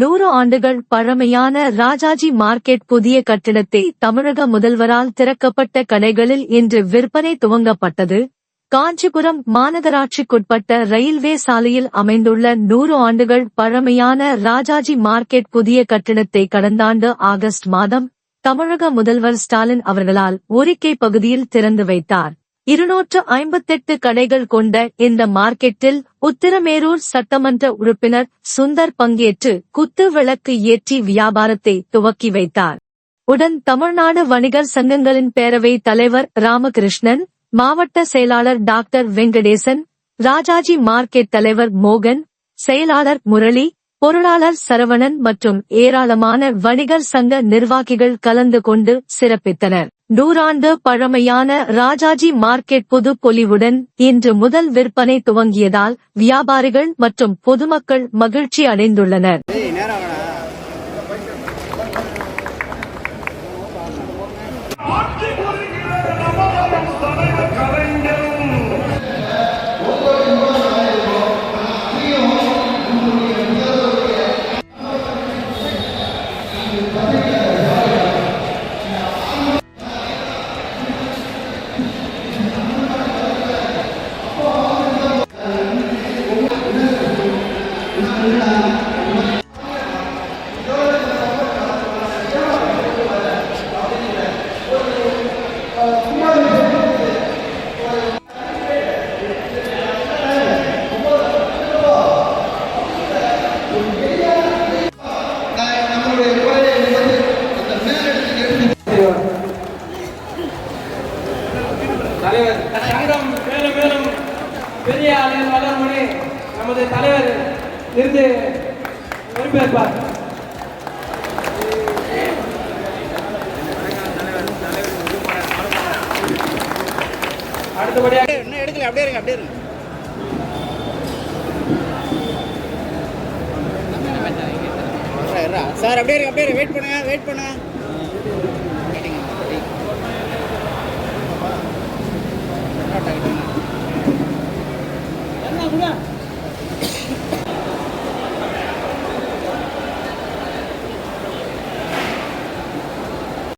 நூறு ஆண்டுகள் பழமையான ராஜாஜி மார்க்கெட் புதிய கட்டிடத்தை தமிழக முதல்வரால் திறக்கப்பட்ட கடைகளில் இன்று விற்பனை துவங்கப்பட்டது. காஞ்சிபுரம் மாநகராட்சிக்குட்பட்ட ரயில்வே சாலையில் அமைந்துள்ள நூறு ஆண்டுகள் பழமையான ராஜாஜி மார்க்கெட் புதிய கட்டிடத்தை கடந்த ஆண்டு ஆகஸ்ட் மாதம் தமிழக முதல்வர் ஸ்டாலின் அவர்களால் ஒரிக்கை பகுதியில் திறந்து வைத்தார். இருநூற்று ஐம்பத்தெட்டு கடைகள் கொண்ட இந்த மார்க்கெட்டில் உத்திரமேரூர் சட்டமன்ற உறுப்பினர் சுந்தர் பங்கேற்று குத்து விளக்கு ஏற்றி வியாபாரத்தை துவக்கி வைத்தார். உடன் தமிழ்நாடு வணிகர் சங்கங்களின் பேரவை தலைவர் ராமகிருஷ்ணன் மாவட்ட செயலாளர் டாக்டர் வெங்கடேசன் ராஜாஜி மார்க்கெட் தலைவர் மோகன் செயலாளர் முரளி பொருளாளர் சரவணன் மற்றும் ஏராளமான வணிகர் சங்க நிர்வாகிகள் கலந்து கொண்டு சிறப்பித்தனர். நூறாண்டு பழமையான ராஜாஜி மார்க்கெட் புது பொலிவுடன் இன்று முதல் விற்பனை துவங்கியதால் வியாபாரிகள் மற்றும் பொதுமக்கள் மகிழ்ச்சி அடைந்துள்ளனர். Yeah. தலைவர் சங்கம் மேலும் மேலும் பெரிய அளவில் வளர்மணி நமது தலைவர் இருந்து பொறுப்பேற்பார். அடுத்தபடியாக இன்னும் எடுக்கல அப்படியே இருங்க அப்படியே இருங்க. சார் அப்படியே இருங்க அப்படியே வெயிட் பண்ணுங்க வெயிட் பண்ணுங்க. Yang.